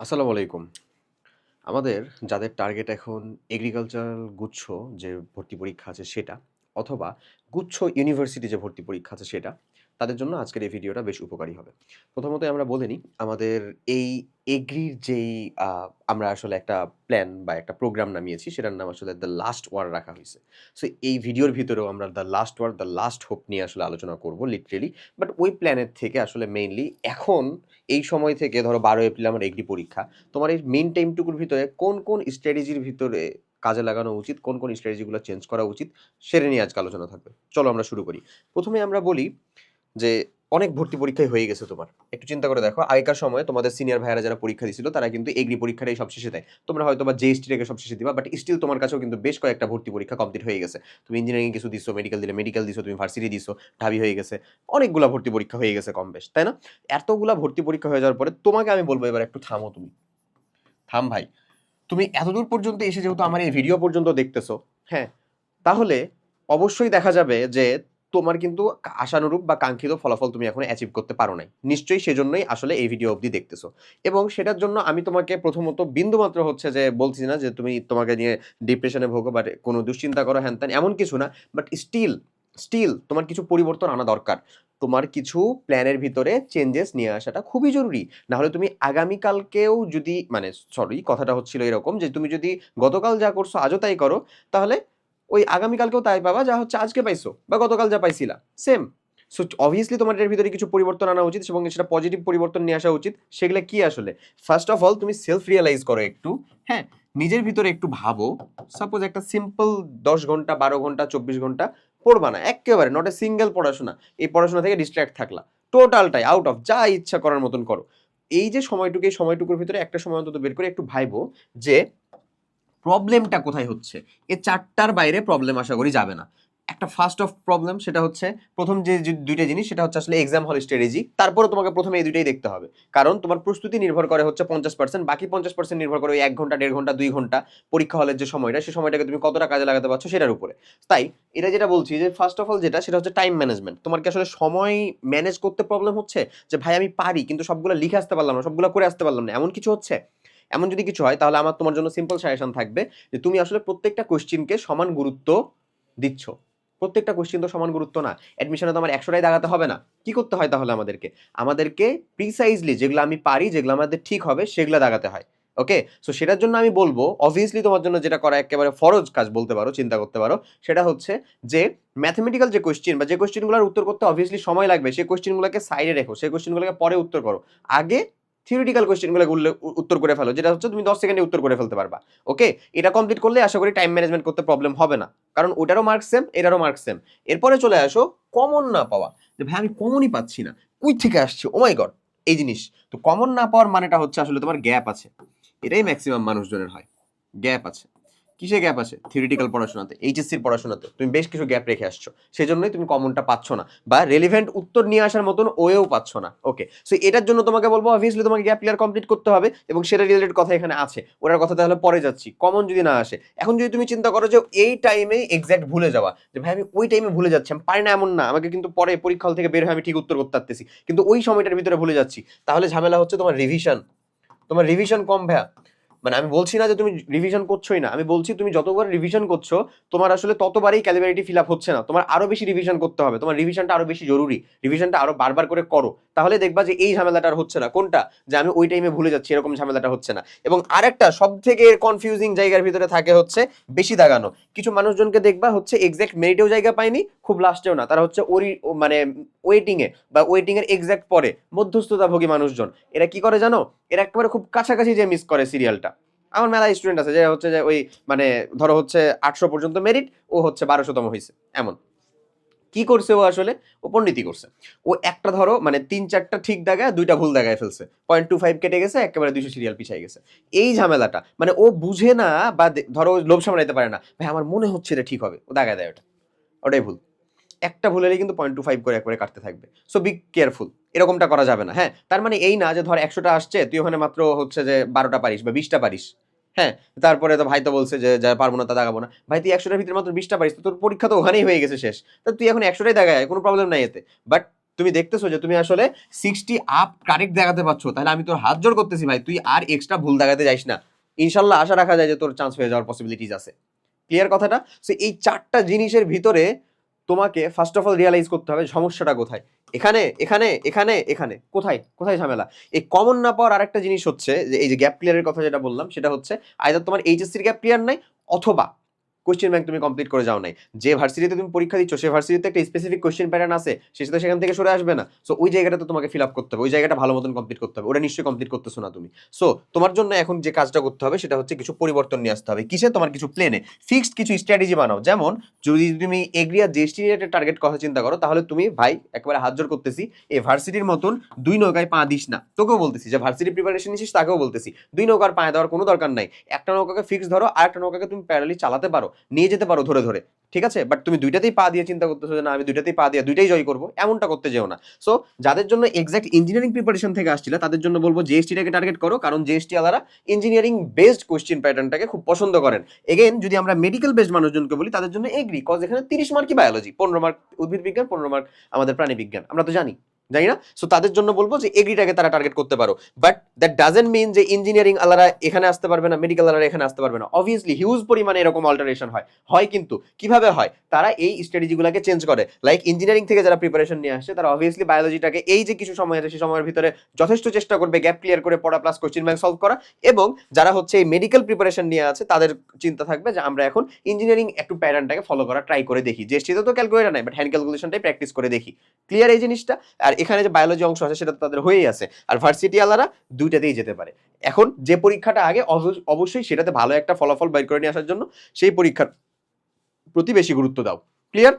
আসসালামু আলাইকুম। আমাদের যাদের টার্গেট এখন এগ্রিকালচারাল গুচ্ছ যে ভর্তি পরীক্ষা আছে সেটা অথবা গুচ্ছ ইউনিভার্সিটি যে ভর্তি পরীক্ষা আছে সেটা, তাদের জন্য আজকের এই ভিডিওটা বেশ উপকারী হবে। প্রথমত আমরা বলে নিই, আমাদের এই এগ্রির যেই আমরা আসলে একটা প্ল্যান বা একটা প্রোগ্রাম নামিয়েছি সেটার নাম আসলে দ্য লাস্ট ওয়ার রাখা হয়েছে সো এই ভিডিওর ভিতরেও আমরা the last war, the last hope নিয়ে আসলে আলোচনা করব লিটারেলি। বাট ওই প্ল্যানের থেকে আসলে মেইনলি এখন এই সময় থেকে ধরো ১২ এপ্রিল আমার এগ্রি পরীক্ষা। তোমার এই মেন টাইমটুকুর ভিতরে কোন, কোন স্ট্র্যাটেজির ভিতরে কাজে লাগানো উচিত, কোন, কোন স্ট্র্যাটেজিগুলো চেঞ্জ করা উচিত সেটা নিয়ে আজকে আলোচনা থাকবে। চলো আমরা শুরু করি। প্রথমে আমরা বলি যে অনেক ভর্তি পরীক্ষাই হয়ে গেছে তোমার। একটু চিন্তা করে দেখো আগেকার সময় তোমাদের সিনিয়র ভাইয়েরা যারা পরীক্ষা দিছিল তারা কিন্তু এগ্রি পরীক্ষাটাই সবশেষে দেয়। তোমরা হয়তো হয়তোবা জেএসটি টাকে সবশেষে দিবা বাট স্টিল তোমার কাছেও কিন্তু বেশ কয়েকটা ভর্তি পরীক্ষা কমপ্লিট হয়ে গেছে। তুমি ইঞ্জিনিয়ারিং কিছু দিছো, মেডিকেল দিলে মেডিকেল দিছো, তুমি ভার্সিটি দিছো, ঢাবি হয়ে গেছে। অনেকগুলা ভর্তি পরীক্ষা হয়ে গেছে কম বেশ, তাই না? এতগুলা ভর্তি পরীক্ষা হয়ে যাওয়ার পরে তোমাকে আমি বলব এবার একটু থামো তুমি। থাম ভাই। তুমি এতদূর পর্যন্ত এসে যেহেতু আমার এই ভিডিও পর্যন্ত দেখতেছো, হ্যাঁ? তাহলে অবশ্যই দেখা যাবে যে তোমার কিন্তু আশানুরূপ বা কাঙ্ক্ষিত ফলাফল তুমি এখন অ্যাচিভ করতে পারো নাই। নিশ্চয়ই সেজন্যই আসলে এই ভিডিও অবধি দেখতেছো। এবং সেটার জন্য আমি তোমাকে প্রথমত বিন্দুমাত্র হচ্ছে যে বলছি না যে তুমি তোমাকে নিয়ে ডিপ্রেশনে ভোগো বা কোনো দুশ্চিন্তা করো হ্যান-ত্যান এমন কিছু না। বাট স্টিল, স্টিল তোমার কিছু পরিবর্তন আনা দরকার। তোমার কিছু প্ল্যানের ভিতরে চেঞ্জেস নিয়ে আসাটা খুবই জরুরি। নাহলে তুমি আগামীকালকেও যদি মানে সরি কথাটা হচ্ছিল এরকম যে তুমি যদি গতকাল যা করছ আজও তাই করো, তাহলে ওই আগামীকালকেও তাই পাবা যা হচ্ছে আজকে পাইছো বা গতকাল যা পাইছিলা। সেম। সো অবভিয়াসলি তোমার এর ভিতরে কিছু পরিবর্তন আনা উচিত এবং সেটা পজিটিভ পরিবর্তন নিয়ে আসা উচিত। সেগুলা কি আসলে? ফার্স্ট অফ অল তুমি সেলফ রিয়ালাইজ করো একটু, হ্যাঁ? নিজের ভিতরে একটু ভাবো। সাপোজ একটা সিম্পল ১০ ঘণ্টা, ১২ ঘণ্টা, ২৪ ঘণ্টা পড়বা না। একেবারে নট এ সিঙ্গেল পড়াশোনা। এই পড়াশোনা থেকে ডিস্ট্র্যাক্ট থাকলা। টোটালটাই আউট অফ যা ইচ্ছা করার মতন করো। এই যে সময়টুকু এই সময়টুকুর ভিতরে একটা সময় অন্তত বের করে একটু ভাইবো যে প্রবলেমটা কোথায় হচ্ছে? এ চারটার বাইরে প্রবলেম আশা করি যাবে না। একটা ফার্স্ট অফ প্রবলেম সেটা হচ্ছে প্রথম যে যে ২ টা জিনিস সেটা হচ্ছে আসলে এক্সাম হল স্ট্র্যাটেজি। তারপরেও তোমাকে প্রথমে এই ২ টাই দেখতে হবে। কারণ তোমার প্রস্তুতি নির্ভর করে হচ্ছে ৫০% বাকি ৫০% নির্ভর করে ওই ১ ঘণ্টা, দেড় ঘণ্টা, দুই ঘণ্টা পরীক্ষা হলের যে সময়টা সে সময়টাকে তুমি কতটা কাজে লাগাতে পারছ সেটার উপরে। তাই এটা যেটা বলছি যে ফার্স্ট অফ অল যেটা সেটা হচ্ছে টাইম ম্যানেজমেন্ট। তোমার কি আসলে সময় ম্যানেজ করতে প্রবলেম হচ্ছে? যে ভাই আমি পারি কিন্তু সবগুলো লিখে আসতে পারলাম না, সবগুলো করে আসতে পারলাম না। এমন কিছু হচ্ছে? এমন যদি কিছু হয় তাহলে আমার তোমার জন্য সিম্পল সাজেশন থাকবে যে তুমি আসলে প্রত্যেকটা কোয়েশ্চেনকে সমান গুরুত্ব দিচ্ছ। প্রত্যেকটা কোয়েশ্চেন তো সমান গুরুত্ব না। অ্যাডমিশনে তো আমার ১০০ টাই দাগাতে হবে না। কি করতে হয় তাহলে আমাদেরকে? আমাদেরকে প্রিসাইজলি যেগুলো আমি পারি, যেগুলো আমাদের ঠিক হবে সেগুলো দাগাতে হয়। ওকে? সো সেটার জন্য আমি বলব অবভিয়াসলি তোমার জন্য যেটা করা একেবারে ফরজ কাজ বলতে পারো, চিন্তা করতে পারো। সেটা হচ্ছে যে ম্যাথমেটিক্যাল যে কোয়েশ্চেন বা যে কোয়েশ্চেনগুলোর উত্তর করতে অবভিয়াসলি সময় লাগবে সেই কোয়েশ্চেনগুলোকে সাইডে রেখো। সেই কোয়েশ্চেনগুলোকে পরে উত্তর করো। আগে থিওরিটিক্যাল কোয়েশ্চেনগুলো উত্তর করে ফেলো। যেটা হচ্ছে তুমি ১০ সেকেন্ডে উত্তর করে ফেলতে পারবা। ওকে? এটা কমপ্লিট করলে আশা করি টাইম ম্যানেজমেন্ট করতে প্রবলেম হবে না। কারণ ওটারও মার্কস সেম, এটারও মার্কস সেম। এরপরে চলে আসো কমন না পাওয়া। যে ভাই আমি কমনই পাচ্ছি না। কুই থেকে আসছে? Oh my my god! এই জিনিস। তো কমন না পাওয়ার মানেটা হচ্ছে আসলে তোমার গ্যাপ আছে। এটাই ম্যাক্সিমাম মানুষজনের হয়। গ্যাপ আছে। কিসে গ্যাপ আছে? থিওরিটিক্যাল পড়াশোনাতে, এইচএসসির পড়াশোনাতে। তুমি বেশ কিছু গ্যাপ রেখে আসছো। সেজন্যই তুমি কমনটা পাচ্ছ না বা রেলিভেন্ট উত্তর নিয়ে আসার মতন ওয়েও পাচ্ছ না। ওকে। সো এটার জন্য তোমাকে বলব অবভিয়াসলি তোমাকে গ্যাপ ক্লিয়ার কমপ্লিট করতে হবে এবং সেটা রিলেটেড কথা এখানে আছে। ওটার কথা তাহলে পরে যাচ্ছি। কমন যদি না আসে। এখন যদি তুমি চিন্তা করো যে এই টাইমে এক্স্যাক্ট ভুলে যাওয়া। যে ভাই আমি ওই টাইমে ভুলে যাচ্ছি। আমি পারি না এমন না। আমাকে কিন্তু পরে পরীক্ষা থেকে বের হয়ে আমি ঠিক উত্তর করতে পারতেছি। কিন্তু ওই সময়টার ভিতরে ভুলে যাচ্ছি। তাহলে ঝামেলা হচ্ছে তোমার রিভিশন। তোমার রিভিশন কম ভাইয়া। মানে আমি বলছি না যে তুমি রিভিশন করছোই না। আমি বলছি তুমি যতবার রিভিশন করছ তোমার আসলে ততবারই ক্যালিবারিটি ফিল আপ হচ্ছে না। তোমার আরও বেশি রিভিশন করতে হবে। তোমার রিভিশনটা আরও বেশি জরুরি। রিভিশনটা আরও বারবার করে করো। তাহলে দেখবা যে এই ঝামেলাটা হচ্ছে না। কোনটা? যে আমি ওই টাইমে ভুলে যাচ্ছি এরকম ঝামেলাটা হচ্ছে না। এবং আরেকটা সবথেকে কনফিউজিং জায়গার ভিতরে থাকে হচ্ছে বেশি দাগানো। কিছু মানুষজনকে দেখবা হচ্ছে এক্সাক্ট মেরিটেও জায়গা পায়নি, খুব লাস্টেও না। তারা হচ্ছে ওরি মানে ওয়েটিং এ বা ওয়েটিং এর এক্সাক্ট পরে মধ্যস্থতাভোগী মানুষজন। এরা কি করে জানো? এরা একেবারে খুব কাছাকাছি যে মিস করে সিরিয়ালটা। আমার মেলা স্টুডেন্ট আছে যে হচ্ছে যে ওই মানে ধরো হচ্ছে ৮০০ পর্যন্ত মেরিট, ও হচ্ছে বারোশোতম হয়েছে এমন। কি করছে ও আসলে? ও পণ্ডিতি করছে। ও একটা ধরো মানে তিন চারটা ঠিক দাগায় দুইটা ভুল দাগায় ফেলছে। 0.25 কেটে গেছে, একেবারে ২০০ সিরিয়াল পিছিয়ে গেছে। এই ঝামেলাটা মানে ও বুঝে না বা ধরো লোভ সামলাইতে পারে না। ভাই আমার মনে হচ্ছে এটা ঠিক হবে। ও দাগায় দেয় ওটা। ওটাই ভুল। একটা ভুল হলেই কিন্তু 0.25 করে একবারে কাটতে থাকবে। So be careful. এরকমটা করা যাবে না। হ্যাঁ? তার মানে এই না যে ধর ১০০ টা আসছে, তুই ওখানে মাত্র হচ্ছে যে ১২ টা পারিস বা ২০ টা পারিস। হ্যাঁ? তারপরে তো ভাই তো বলছে যে, যা পারব না তা দাগাবো না। ভাই তুই ১০০ টার ভিতরে মাত্র ২০ টা পারিস। তো তোর পরীক্ষা তো ওখানেই হয়ে গেছে শেষ। তো তুই এখন ১০০ টাই দাগায় আয়। কোনো প্রবলেম নাই এতে। বাট তুমি দেখতেছো যে তুমি আসলে সিক্সটি আপ কারেক্ট দেখাতে পারছ তাহলে আমি তোর হাত জোর করতেছি ভাই তুই আর এক্সট্রা ভুল দেখাতে যাইস না ইনশাল্লাহ আশা রাখা যায় যে তোর চান্স হয়ে যাওয়ার পসিবিলিটিস আছে ক্লিয়ার কথাটা সো এই চারটা জিনিসের ভিতরে তোমাকে ফার্স্ট অফ অল রিয়ালাইজ করতে হবে সমস্যাটা কোথায়? এখানে এখানে এখানে এখানে। কোথায়? কোথায় ঝামেলা? এই কমন না পাওয়ার আরেকটা জিনিস হচ্ছে যে, এই যে গ্যাপ ক্লিয়ারের কথা যেটা বললাম, সেটা হচ্ছে আইদার তোমার এইচএসসির গ্যাপ ক্লিয়ার নাই অথবা কোশ্চেন ব্যাংক তুমি কমপ্লিট করে যাও নাই। যে ভার্সিটিতে তুমি পরীক্ষা দিচ্ছ, সে ভার্সিটিতে একটা স্পেসিফিক কোশ্চেন প্যাটার্ন আছে, সে তো সেখান থেকে সরে আসবে না। সো ওই জায়গাটা তো তোমাকে ফিল আপ করতে হবে, ওই জায়গাটা ভালো মতন কমপ্লিট করতে হবে, ওটা নিশ্চয়ই কমপ্লিট করতেছো না তুমি। সো তোমার জন্য এখন যে কাজটা করতে হবে, সেটা হচ্ছে কিছু পরিবর্তন নিয়ে আসতে হবে। কিসে তোমার কিছু প্লেনে ফিক্সড কিছু স্ট্র্যাটেজি বানাও। যেমন, যদি তুমি এগ্রিয়া জিএসটি রিলেটেড টার্গেট কথা চিন্তা করো, তাহলে তুমি, ভাই, একেবারে হাত জোর করতেছি এই ভার্সিটির মতন দুই নৌকায় পা দিস না। তোকেও বলতেছি, যে ভার্সিটি প্রিপারেশন নিছিস, তাকেও বলতেছি। দুই নৌকার পায়ে দেওয়ার কোনো দরকার নাই। একটা নৌকাকে ফিক্স ধরো, আর একটা নৌকাকে তুমি প্যারালি চালাতে পারো। নিয়ে যেতে পারো ধরে ধরে, ঠিক আছে? বাট তুমি দুইটাতেই পা দিয়ে চিন্তা করতেছো যে না, আমি দুইটাতেই পা দিয়ে দুইটাই জয় করব, এমনটা করতে যেও না। সো যাদের জন্য এক্সাক্ট ইঞ্জিনিয়ারিং প্রিপারেশন থেকে আসছিল, তাদের জন্য বলব জিএসটিটাকে টার্গেট করো, কারণ জিএসটি আলাদা ইঞ্জিনিয়ারিং বেসড কোশ্চেন প্যাটার্নটাকে খুব পছন্দ করেন। এগেন যদি আমরা মেডিকেল বেসড মানুষজনকে বলি, তাদের জন্য এগ্রি কজ এখানে তিরিশ মার্কই বায়োলজি পনেরো মার্ক উদ্ভিদ বিজ্ঞান, পনেরো মার্ক আমাদের প্রাণী বিজ্ঞান, আমরা তো জানি। জানি না সো তাদের জন্য বলব যে এগ্রিটাকে তারা টার্গেট করতে পারো। বাট দ্যাট ডাজেন্ট মিন যে ইঞ্জিনিয়ারিং আলারা এখানে আসতে পারবে না মেডিকেল আলারা এখানে আসতে পারবে না। অবভিয়াসলি হিউজ পরিমাণে এরকম অল্টারেশন হয়। হয় কিন্তু। কীভাবে হয়? তারা এই স্ট্র্যাটেজিগুলোকে চেঞ্জ করে। লাইক ইঞ্জিনিয়ারিং থেকে যারা প্রিপারেশন নিয়ে আসছে, তারা অবভিয়াসলি বায়োলজিটাকে এই যে কিছু সময় আছে সেই সময়ের ভিতরে যথেষ্ট চেষ্টা করবে গ্যাপ ক্লিয়ার করে পড়া প্লাস কোশ্চেন ব্যাংক সলভ করা। এবং যারা হচ্ছে এই মেডিকেল প্রিপারেশন নিয়ে আছে, তাদের চিন্তা থাকবে যে আমরা এখন ইঞ্জিনিয়ারিং একটু প্যাটার্নটাকে ফলো করা ট্রাই করে দেখি। যে তো ক্যালকুলেটার নাই বাট হ্যান্ড ক্যালকুলেশনটাই প্র্যাকটিস করে দেখি। ক্লিয়ার এই জিনিসটা? আর এখানে যে বায়োলজি অংশ আছে সেটা তো তাদের হয়েই আছে। আর ভার্সিটি আলারা দুইটাতেই যেতে পারে। এখন যে পরীক্ষাটা আগে অবশ্যই সেটাতে ভালো একটা ফলাফল বের করে নিয়ে আসার জন্য সেই পরীক্ষার প্রতি বেশি গুরুত্ব দাও। ক্লিয়ার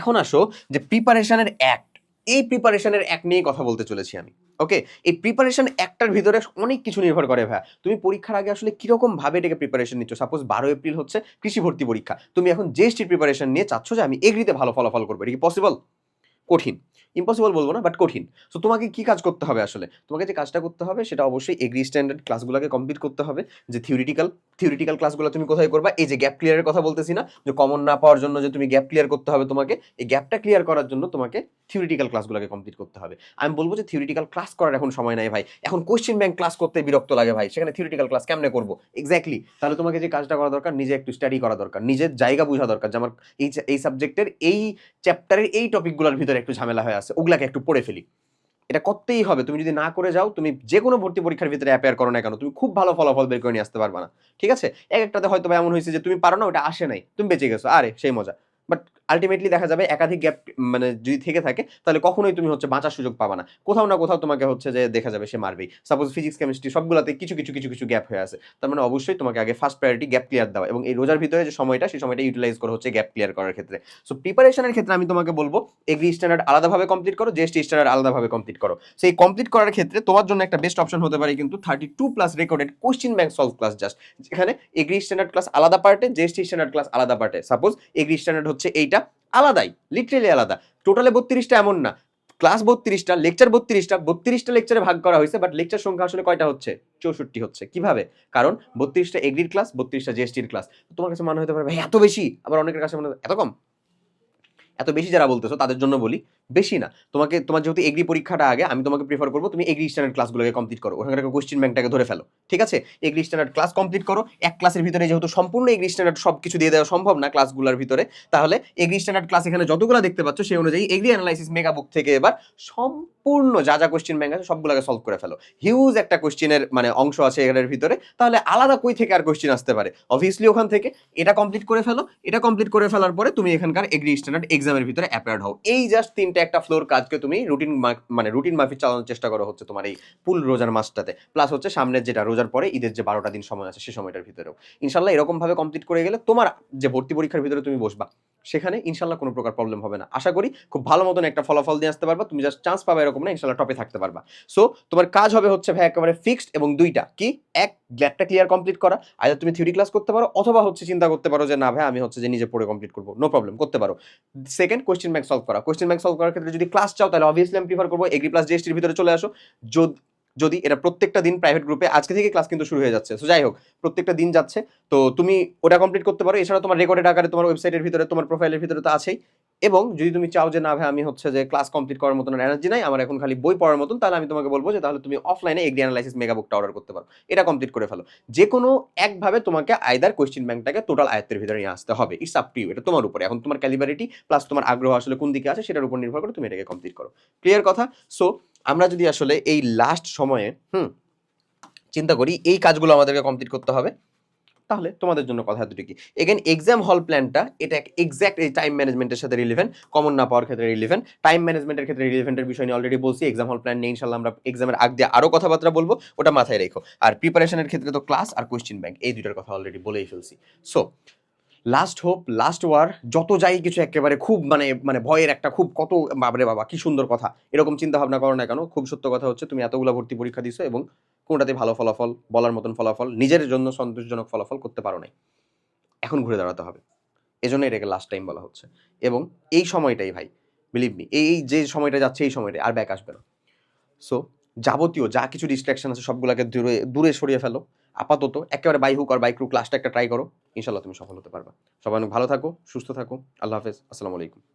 এখন আসো যে প্রিপারেশনের অ্যাক্ট এই প্রিপারেশনের অ্যাক্ট নিয়ে কথা বলতে চলেছি আমি। ওকে এই প্রিপারেশন একটার ভিতরে অনেক কিছু নির্ভর করে ভাই তুমি পরীক্ষার আগে আসলে কীরকম ভাবে এটাকে প্রিপারেশন নিচ্ছ? সাপোজ বারো এপ্রিল হচ্ছে কৃষি ভর্তি পরীক্ষা। তুমি এখন জিএসটির প্রিপারেশন নিয়ে চাচ্ছ যে আমি এগ্রিতে ভালো ফলাফল করব। এটা কি পসিবল কঠিন। ইম্পসিবল বলব না বাট কঠিন। সো তোমাকে কি কাজ করতে হবে আসলে? তোমাকে যে কাজটা করতে হবে, সেটা অবশ্যই এগ্রি স্ট্যান্ডার্ড ক্লাসগুলোকে কমপ্লিট করতে হবে। যে থিওরিটিক্যাল থিওরিটিক্যাল ক্লাসগুলো তুমি কোথায় করবা? এই যে গ্যাপ ক্লিয়ারের কথা বলতেছি না, যে কমন না পাওয়ার জন্য যে তুমি গ্যাপ ক্লিয়ার করতে হবে তোমাকে, এই গ্যাপটা ক্লিয়ার করার জন্য তোমাকে থিওরিটিক্যাল ক্লাসগুলোকে কমপ্লিট করতে হবে। আমি বলব যে থিওরিটিক্যাল ক্লাস করার এখন সময় নাই ভাই। এখন কোশ্চেন ব্যাংক ক্লাস করতে বিরক্ত লাগে ভাই। সেখানে থিওরিটিক্যাল ক্লাস কেমনে করব? এক্স্যাক্টলি তাহলে তোমাকে যে কাজটা করা দরকার, নিজে একটু স্টাডি করা দরকার। নিজের জায়গা বোঝা দরকার যে আমার এই এই সাবজেক্টের এই চ্যাপ্টারের এই টপিকগুলোর ভিতরে একটু ঝামেলা হয়ে আছে, ওগুলাকে একটু পড়ে ফেলি। এটা করতেই হবে, তুমি যদি না করে যাও, তুমি যে কোনো ভর্তি পরীক্ষার ভিতরে অ্যাপেয়ার করো না কেন, তুমি খুব ভালো ফলাফল বের করে নিয়ে আসতে পারবে না, ঠিক আছে? এক একটাতে হয়তো এমন হয়েছে যে তুমি পারো না, ওটা আসে নাই, তুমি বেঁচে গেছো, আরে সেই মজা। বাট আলটিমেটলি দেখা যাবে একাধিক গ্যাপ মানে যদি থেকে থাকে, তাহলে কখনোই তুমি হচ্ছে বাঁচার সুযোগ পাবা না। কোথাও না কোথাও তোমাকে হচ্ছে যে দেখা যাবে সে মারবেই। সাপোজ ফিজিক্স কেমিস্ট্রি সবগুলোতে কিছু কিছু কিছু কিছু গ্যাপ হয়ে আছে। তার মানে অবশ্যই তোমাকে আগে ফার্স্ট প্রায়োরিটি গ্যাপ ক্লিয়ার দেওয়া। এবং এই রোজার ভিতরে যে সময়টা, সেই সময়টা ইউটিলাইজ করা হচ্ছে গ্যাপ ক্লিয়ার করার ক্ষেত্রে। সো প্রিপারেশনের ক্ষেত্রে আমি তোমাকে বলব এগ্রি স্ট্যান্ডার্ড আলাদাভাবে কমপ্লিট করো জিএসটি স্ট্যান্ডার্ড আলাদাভাবে কমপ্লিট করো। সেই কমপ্লিট করার ক্ষেত্রে তোমার জন্য একটা বেস্ট অপশন হতে পারে কিন্তু thirty two plus recorded question bank solve class just যেখানে এগ্রি স্ট্যান্ডার্ড ক্লাস আলাদা পার্টে জিএসটি স্ট্যান্ডার্ড ক্লাস আলাদা পার্টে সাপোজ এগ্রি স্ট্যান্ডার্ড হচ্ছে এইটা। আলাদাই লিটারেলি আলাদা। টোটালে বত্রিশটা এমন না। ক্লাস বত্রিশটা লেকচার বত্রিশটা বত্রিশটা লেকচারে ভাগ করা হয়েছে বাট লেকচার সংখ্যা আসলে কয়টা হচ্ছে? চৌষট্টি হচ্ছে। কীভাবে? কারণ বত্রিশটা এগ্রির ক্লাস বত্রিশটা জিএসটির ক্লাস তোমার কাছে মনে হতে পারে, ভাই, এত বেশি? আবার অনেকের কাছে মনে হয় এত কম? এত বেশি যারা বলতেছো, তাদের জন্য বলি বেশি না। তোমাকে, তোমার যেহেতু এগ্রি পরীক্ষাটা আগে, আমি তোমাকে প্রিফার করব তুমি এগ্রি স্ট্যান্ডার্ড ক্লাসগুলোকে কমপ্লিট করো। ওখানকার কোশ্চেন ব্যাংকটাকে ধরে ফেলো। ঠিক আছে? এগ্রি স্ট্যান্ডার্ড ক্লাস কমপ্লিট করো। এক ক্লাসের ভিতরে যেহেতু সম্পূর্ণ এগ্রি স্ট্যান্ডার্ড সব কিছু দিয়ে দেওয়া সম্ভব না ক্লাসগুলোর ভিতরে, তাহলে এগ্রি স্ট্যান্ডার্ড ক্লাস এখানে যতগুলো দেখতে পাচ্ছ, সেই অনুযায়ী এগ্রি অ্যানালাইসিস মেগা বুক থেকে এবার সম্পূর্ণ যা যা কোশ্চেন ব্যাংক আছে সবগুলোকে সলভ করে ফেলো। হিউজ একটা কোশ্চেনের মানে অংশ আছে এখানের ভিতরে। তাহলে আলাদা কই থেকে আর কোশ্চেন আসতে পারে? অবভিয়াসলি ওখান থেকে। এটা কমপ্লিট করে ফেলো। এটা কমপ্লিট করে ফেলার পরে তুমি এখানকার এগ্রি স্ট্যান্ডার্ড এক্সামের ভিতরে অ্যাপেয়ার্ড হও। এই জাস্ট তিনটা একটা ফ্লোর কাজকে তুমি রুটিন মানে রুটিন মাফিক চালানোর চেষ্টা করো হচ্ছে তোমার এই ফুল রোজার মাসটাতে। প্লাস হচ্ছে সামনের যেটা, রোজার পরে ঈদের যে বারোটা দিন সময় আছে সে সময়টার ভিতরেও। ইনশাল্লাহ এরকম ভাবে কমপ্লিট করে গেলে তোমার যে ভর্তি পরীক্ষার ভিতরে তুমি বসবা, সেখানে ইনশাল্লাহ কোনো প্রকার প্রবলেম হবে না। আশা করি খুব ভালো মতন একটা ফলাফল দিয়ে আসতে পারবা। তুমি জাস্ট চান্স পাবে এরকম না, ইনশাল্লাহ টপে থাকতে পারবা। সো তোমার কাজ হবে হচ্ছে ভাই একেবারে ফিক্সড এবং দুইটা। কি? এক গ্যাপটা ক্লিয়ার কমপ্লিট করা। আইদার তুমি থিওরি ক্লাস করতে পারো, অথবা হচ্ছে চিন্তা করতে পারো যে, না ভাই, আমি হচ্ছে যে নিজে পড়ে কমপ্লিট করব। নো প্রবলেম করতে পারো। সেকেন্ড কোয়েশ্চেন ব্যাংক সলভ করা। কোয়েশ্চেন ব্যাংক সলভ করার ক্ষেত্রে যদি ক্লাস চাও, তাহলে অবভিয়াসলি আমি প্রিফার করব এগ্রি প্লাস জিএসটির ভিতরে চলে আসো। যদি যদি এটা প্রত্যেকটা দিন প্রাইভেট গ্রুপে আজকে থেকে ক্লাস কিন্তু শুরু হয়ে যাচ্ছে। সো যাই হোক, প্রত্যেকটা দিন যাচ্ছে। তো তুমি ওটা কমপ্লিট করতে পারো। এছাড়া তোমার রেকর্ডেড আকারে, তোমার ওয়েবসাইটের ভিতরে, তোমার প্রোফাইলের ভিতরে তো আছেই। এবং যদি তুমি চাও যে, না ভাই, আমি হচ্ছে যে ক্লাস কমপ্লিট করার মতন এনার্জি নাই, আমার এখন খালি বই পড়ার মতন তাহলে আমি তোমাকে বলব যে, তাহলে তুমি অফলাইনে এগ্রি অ্যানালাইসিস মেগা বুকটা অর্ডার করতে পারো। এটা কমপ্লিট করে ফেলো। যে কোনো একভাবে তোমাকে আয়দার কোয়েশ্চেন ব্যাংকটাকে টোটাল আয়ত্তের ভিতরে নিয়ে আসতে হবে। ইটস আপ টু ইউ এটা তোমার উপরে। এখন তোমার ক্যালিবারিটি প্লাস তোমার আগ্রহ আসলে কোন দিকে আছে, সেটার উপর নির্ভর করে তুমি এটাকে কমপ্লিট করো। ক্লিয়ার কথা? সো আমরা যদি আসলে এই লাস্ট সময়ে, হুম, চিন্তা করি এই কাজগুলো আমাদেরকে কমপ্লিট করতে হবে, তাহলে তোমাদের জন্য কথা দুটি কি? এগেন এক্সাম হল প্ল্যানটা এটা এক্স্যাক্ট এই টাইম ম্যানেজমেন্টের সাথে রিলেভেন্ট কমন না পাওয়ার ক্ষেত্রে রিলেভেন্ট টাইম ম্যানেজমেন্টের ক্ষেত্রে রিলেভেন্টের বিষয় নিয়ে অলরেডি বলছি এক্সাম হল প্ল্যান নিয়ে ইনশাল্লাহ আমরা এক্সামের আগ দিয়ে আরও কথাবার্তা বলব, ওটা মাথায় রেখো। আর প্রিপারেশনের ক্ষেত্রে তো ক্লাস আর কোয়েশ্চেন ব্যাংক এই দুইটার কথা অলরেডি বলেই ফেলছি। So last hope last war যত যাই কিছু একেবারে খুব মানে মানে ভয়ের একটা খুব কত বাবরে বাবা, কি সুন্দর কথা। এরকম চিন্তা ভাবনা করো না কেন, খুব সত্য কথা হচ্ছে, তুমি এতগুলো ভর্তি পরীক্ষা দিছো এবং কোনটাতে ভালো ফলাফল, বলার মতন ফলাফল, নিজের জন্য সন্তোষজনক ফলাফল করতে পারো নাই। এখন ঘুরে দাঁড়াতে হবে। এজন্য এটাকে লাস্ট টাইম বলা হচ্ছে। এবং এই সময়টাই ভাই বিলিভ মি এই যে সময়টা যাচ্ছে, এই সময়টাই, আর ব্যাক আসবে না। সো যাবতীয় যা কিছু ডিস্ট্রাকশন আছে, সবগুলোকে দূরে দূরে সরিয়ে ফেলো। আপাতত একেবারে বাই হুক আর বাই ক্রু ক্লাসটা একটা ট্রাই করো। ইনশাল্লাহ তুমি সফল হতে পারবা। সবাই অনেক ভালো থাকো, সুস্থ থাকো। আল্লাহ হাফেজ। আসসালামু আলাইকুম।